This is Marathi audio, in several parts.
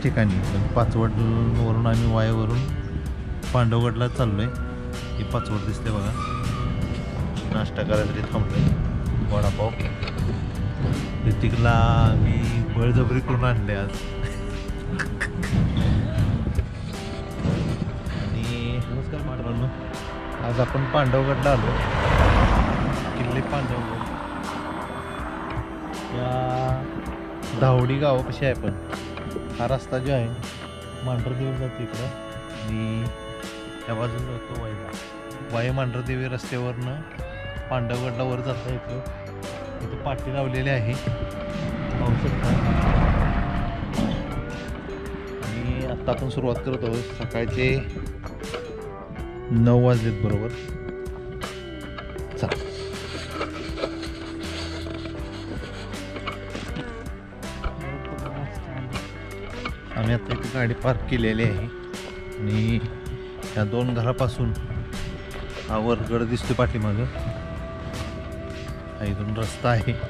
नेहमीच्याच ठिकाणी पाचवडवरून आम्ही वायावरून पांडवगडला चाललो आहे ही पाचवड दिसते बघा. नाश्ता करायसाठी थांबलो वडापाव. ऋतिकला मी बळजबरी करून आणले आज. आणि नमस्कार मित्रांनो आज आपण पांडवगडला आलो. किल्ले पांडवगड. या धावडी गावापाशी आहे पण. हा रस्ता जो आहे मांढरदेवी जातो इकडं आणि त्या बाजूला जातो वाईला वाई मांढरदेवी रस्त्यावरनं पांडवगडला वर जाता येतो. इथं पाठी लावलेली आहे. पाहू शकता. आणि आत्ता आपण सुरुवात करत आहोत. सकाळचे नऊ वाजलेत बरोबर. चला. आम्ही आता इथे गाडी पार्क केलेली आहे. आणि या दोन घरापासून हा वरगड दिसतो पाठीमागं. हा इथून रस्ता आहे.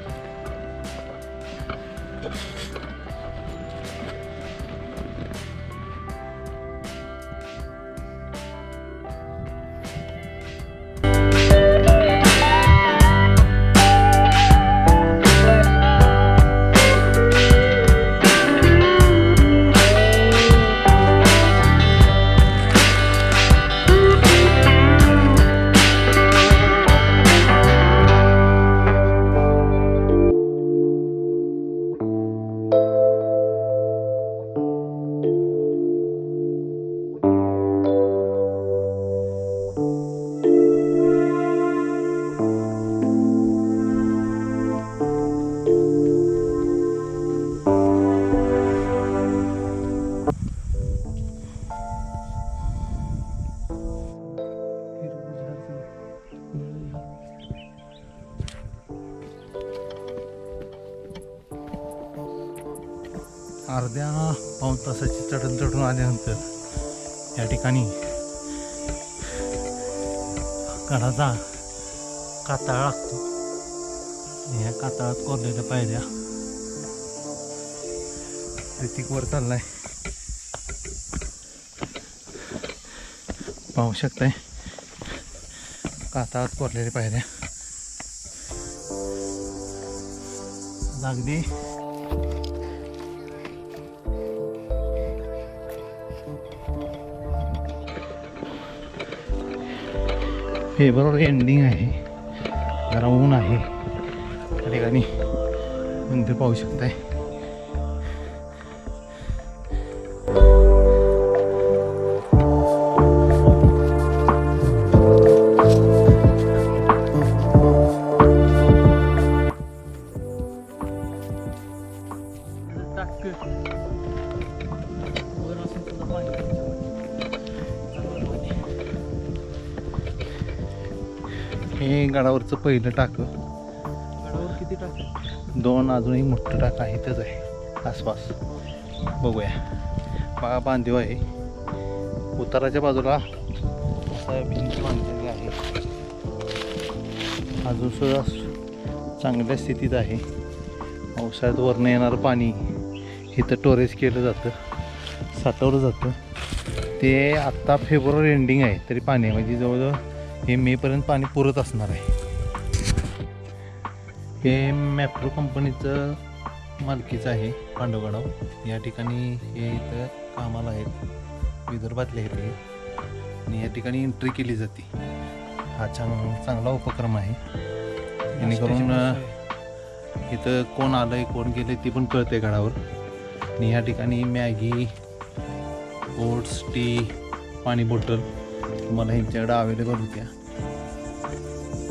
चढून चढून आल्यानंतर या ठिकाणी गडाचा काताळ लागतो. ह्या या काताळात कोरलेल्या पायऱ्या ऋतिक वर चाललाय. पाहू शकताय. काताळात कोरलेल्या पायऱ्या. अगदी फेब्रुवारी एंडिंग आहे. जरा ऊन आहे. त्या ठिकाणी. मंदिर पाहू शकताय. गडावरचं पहिलं टाकं. गडावर किती टाक दोन अजूनही मोठं टाक आहे इथंच आहे. आसपास. बघूया. बघा बांधीव आहे. उताराच्या बाजूला भिंत बांधलेली आहे. अजून सुद्धा चांगल्या स्थितीत आहे. पावसाळ्यात वरनं येणारं पाणी इथं टोरेज केलं जातं. साठवलं जातं. ते आत्ता फेब्रुवारी एंडिंग आहे तरी पाणी म्हणजे जवळजवळ हे मेपर्यंत पाणी पुरत असणार आहे. हे मॅप्रो कंपनीचं मालकीचं आहे पांडवगडाव. या ठिकाणी हे इथं कामाला आहेत. विदर्भातले आहेत हे. आणि या ठिकाणी एंट्री केली जाते. हा चांग चांगला उपक्रम आहे. जेणेकरून इथं कोण आलं आहे कोण गेलं ते पण कळते गडावर आणि या ठिकाणी मॅगी ओट्स टी पाणी बॉटल तुम्हाला ह्यांच्याकडं अवेलेबल होत्या.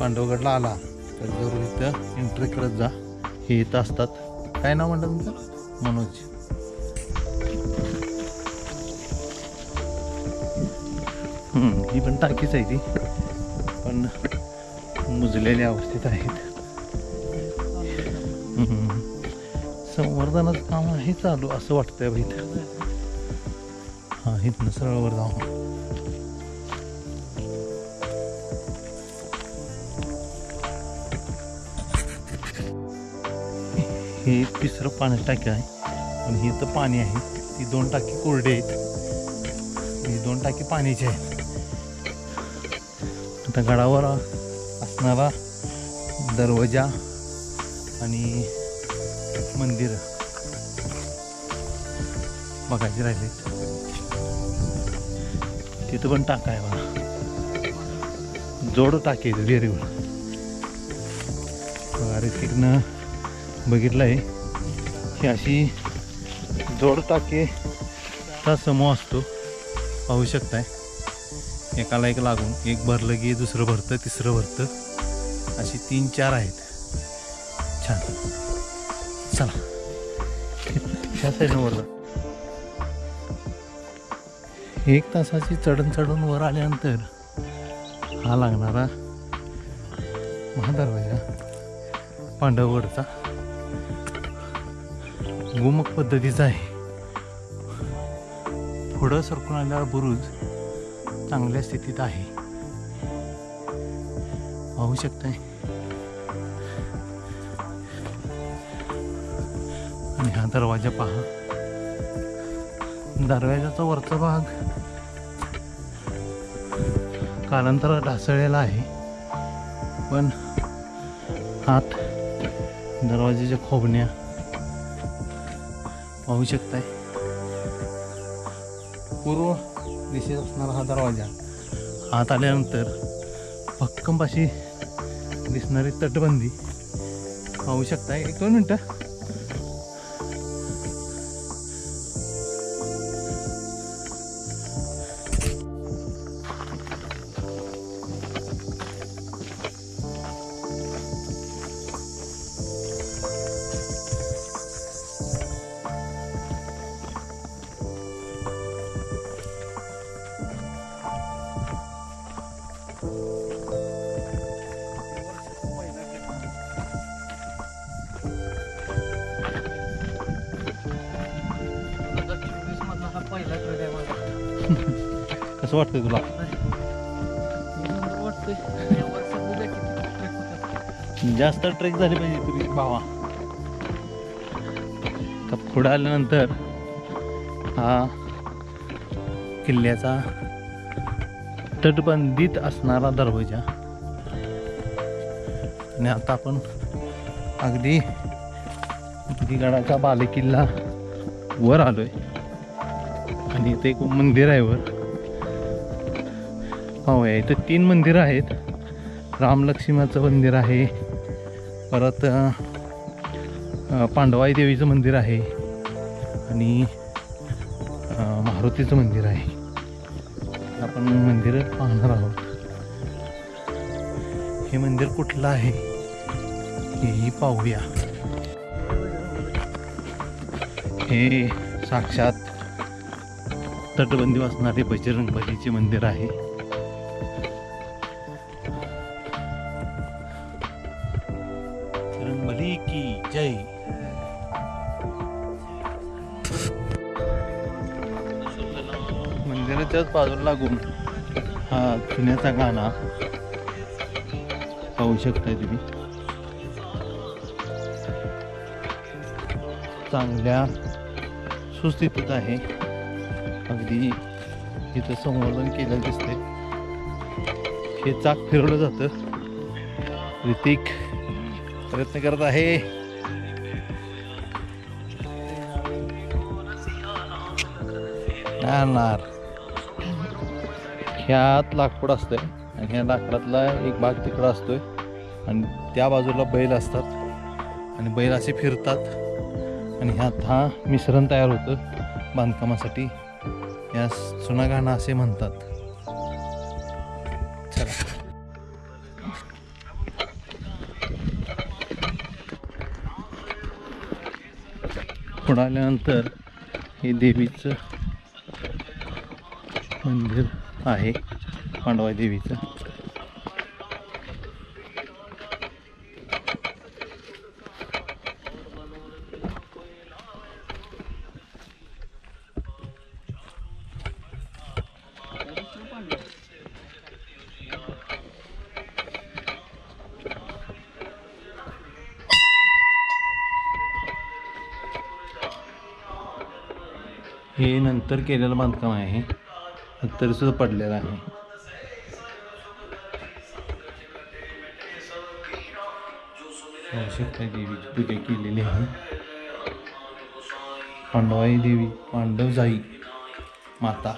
पांडवगडला आला. तर जरूर इथं एंट्री करत जा. हे येत असतात. काय नाव म्हणतात तुमचं? मनोज. हम्म, ही पण टाकीच आहे ती. पण मुजलेल्या अवस्थेत आहेत. संवर्धनाचं काम आहे चालू असं वाटतंय भाई हां इथनं सरळवर जाऊ हे तिसरं पाण्याचं टाकी आहे. आणि हे तर पाणी आहे. ती दोन टाकी कोरडे आहेत. ही दोन टाकी पाण्याची आहेत आता गडावर असणारा दरवाजा आणि मंदिर बघायचे राहिले. तिथं पण टाका आहे बघा. जोड टाकी आहे विहिरीवर. अरे तिकडनं बघितलं आहे. ही अशी जोड टाकेचा समूह असतो. पाहू शकताय. एकाला एक लागून एक भरलं की दुसरं भरतं तिसरं भरतं. अशी तीन चार आहेत. छान. चला. ह्या साईडनं वर जा. एक तासाची चढण चढून वर आल्यानंतर हा लागणारा महादरवाजा पांडवगडचा गुमक पद्धतीचा आहे. पुढं सरकून आलेला बुरुज चांगल्या स्थितीत आहे. पाहू शकताय. आणि हा दरवाजा पहा. दरवाजाचा वरचा भाग कालांतरात ढासळलेला आहे. पण आत दरवाजाच्या खोबण्या. पाहू शकताय. पूर्व दिशेत असणारा हा दरवाजा. आत आल्यानंतर भक्कमपाशी दिसणारी तटबंदी. पाहू शकताय. एक दोन मिनटं. कसं वाटतंय तुला? जास्त ट्रेक झाली पाहिजे तुम्ही भावा. तर पुढं आल्यानंतर हा किल्ल्याचा तटबंदीत असणारा दरवाजा. आणि आता आपण अगदी गडाचा बालेकिल्ला वर आलोय. आणि इथे एक मंदिर आहे वर. पाहूया. इथं तीन मंदिरं आहेत. रामलक्ष्मणाचं मंदिर आहे. परत पांडवाई देवीचं मंदिर आहे. आणि मारुतीचं मंदिर आहे. आपण मंदिर पाहणार आहोत. हे मंदिर कुठलं आहे? हेही पाहूया. हे साक्षात तटबंदी वाचणारे बजरंगबलीचे मंदिर आहे. त्याच्याच बाजूला लागून हा चुन्याचा गाणा. पाहू शकताय तुम्ही. चांगल्या सुस्थितीत आहे. अगदी इथं संवर्धन केलं दिसतंय. हे चाक फिरवलं जातं. ऋतिक प्रयत्न करत आहे. नाही आणणार ह्यात लाकूड असतंय आणि ह्या लाकडातला एक भाग तिकडं असतो आहे आणि त्या बाजूला बैल असतात. आणि बैल असे फिरतात. आणि ह्यात हा मिश्रण तयार होतं. बांधकामासाठी. या सुनागाणा असे म्हणतात. चला. पुढं आल्यानंतर हे देवीचं मंदिर. आहे पांडवा देवीचं. हे नंतर केलेलं बांधकाम आहे. तरी सुद्धा पडलेलं आहे. आवश्यकता देवीची पूजा केलेली आहे. पांडवाई देवी पांडवजाई माता.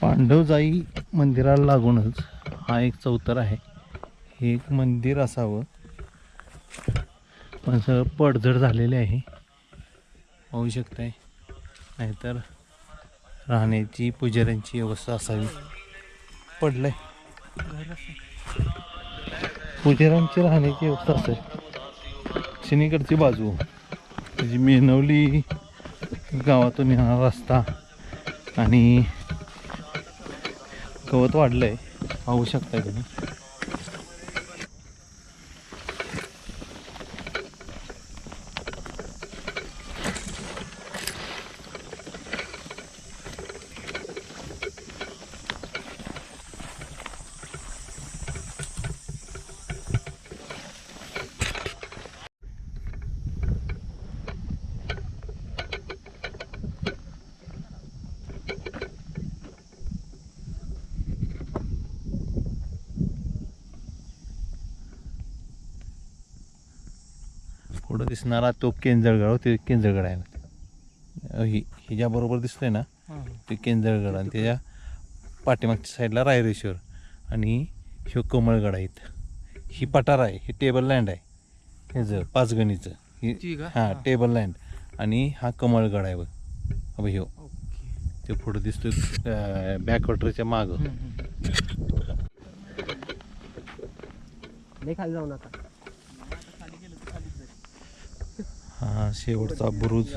पांडवजाई मंदिराला लागूनच हा एक चौतर आहे. हे एक मंदिर असावं. पण सगळं पडझड झालेले आहे. होऊ शकते नाहीतर राहण्याची पुजाऱ्यांची व्यवस्था असावी. पडलंय. पुजाऱ्यांची राहण्याची व्यवस्था असेल शनीकडची बाजू. म्हणजे त्याची मेनवली गावातून येणारा रस्ता आणि गवत वाढलंय. पाहू शकता तुम्ही पुढं दिसणारा तो केंजळगड ते केंजळगड आहे अ, ही ही ज्याबरोबर दिसतोय ना ते केंजळगड आणि त्याच्या पाठीमागच्या साईडला रायरेश्वर आणि ह्यो कमळगड आहेत. ही पठार आहे ही टेबल लँड आहे ह्याचं पाचगणीचं. ही? हां हां. टेबल लँड आणि हा कमळगड आहे बघ. अब ह्यो. ओके. ते पुढं दिसतोय बॅकवॉटरच्या मागं. खाली जाऊ नका. हा शेवटचा बुरुज.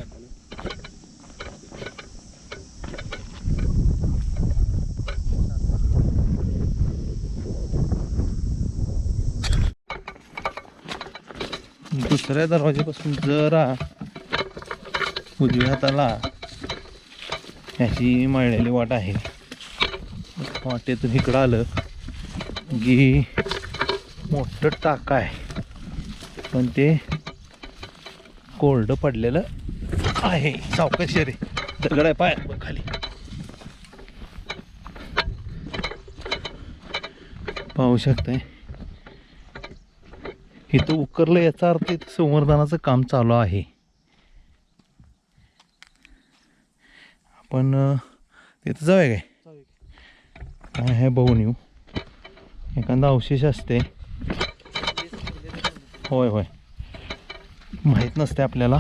दुसऱ्या दरवाजेपासून जरा उजव्या हाताला ह्याची मळलेली वाट आहे. वाटेतून इकडं आलं की मोठं टाका आहे. पण ते कोरडं पडलेलं आहे. सावकाशी रे दगड आहे पाय खाली. पाहू शकताय. इथं उकरलं याचा अर्थ इथं संवर्धनाचं काम चालू आहे. आपण तिथं जाऊया काय? काय आहे बघून येऊ. एखादा अवशेष असते. होय होय. माहीत नसते आपल्याला.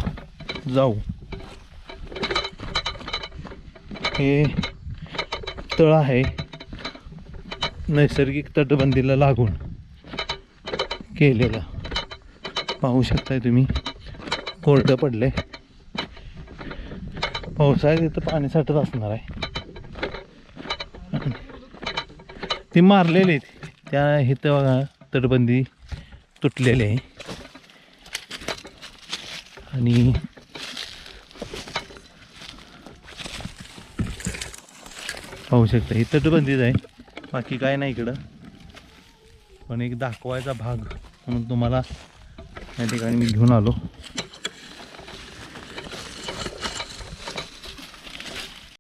जाऊ. हे तळ आहे. नैसर्गिक तटबंदीला लागून केलेलं. पाहू शकताय तुम्ही. कोरडं पडले पावसाळ्यात इथं पाणी साठत असणार आहे. ती मारलेली आहेत. त्या इथं तटबंदी तुटलेली आहे. आणि पाहू शकता ही तटबंदीच आहे. बाकी काय नाही इकडं. पण एक दाखवायचा भाग म्हणून तुम्हाला या ठिकाणी मी घेऊन आलो.